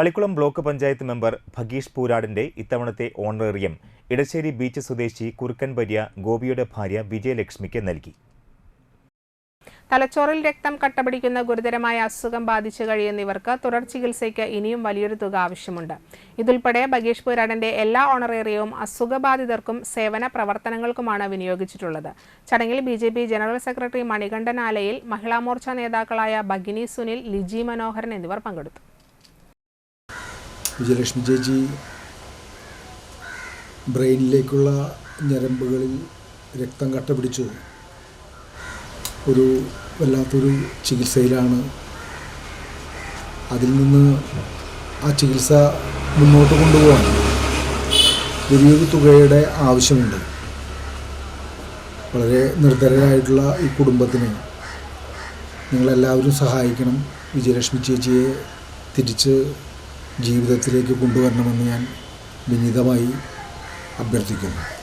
Thalikkulam block panchayat member Bhageesh പൂരാടിന്റെ ഇത്തവണത്തെ honorarium Edasseri beach സ്വദേശി കുറുക്കൻ പര്യ ഗോപിയുടെ ഭാര്യ വിജയലക്ഷ്മിക്ക് നൽകി. തലച്ചോറിൽ രക്തം കട്ടപിടിക്കുന്ന ഗുരുതരമായ അസുഖം ബാധിച്ചു കഴിയുന്നവർക്ക് തുടർ ചികിത്സയ്ക്ക് ഇനിയും വലിയൊരു തുക ആവശ്യമുണ്ട്. ഇതുൾപ്പെടെ ബഗീഷ് പുരാടന്റെ എല്ലാ ഓണറേറിയവും അസുഖബാധിതർക്കും സേവന പ്രവർത്തനങ്ങൾക്കുമാണ് വിനിയോഗിച്ചിട്ടുള്ളത്. ചടങ്ങിൽ ബി ജനറൽ സെക്രട്ടറി മണികണ്ഠൻ ആലയിൽ മഹിളാമോർച്ച നേതാക്കളായ ഭഗിനി സുനിൽ ലിജി മനോഹരൻ എന്നിവർ പങ്കെടുത്തു. വിജയലക്ഷ്മി ചേച്ചി ബ്രെയിനിലേക്കുള്ള ഞരമ്പുകളിൽ രക്തം കട്ട പിടിച്ചു ഒരു വല്ലാത്തൊരു ചികിത്സയിലാണ്. അതിൽ നിന്ന് ആ ചികിത്സ മുന്നോട്ട് കൊണ്ടുപോകാൻ വലിയൊരു തുകയുടെ ആവശ്യമുണ്ട്. വളരെ നിർദ്ധരായിട്ടുള്ള ഈ കുടുംബത്തിന് നിങ്ങളെല്ലാവരും സഹായിക്കണം. വിജയലക്ഷ്മി ചേച്ചിയെ തിരിച്ച് ജീവിതത്തിലേക്ക് കൊണ്ടുവരണമെന്ന് ഞാൻ വിനീതമായി അഭ്യർത്ഥിക്കുന്നു.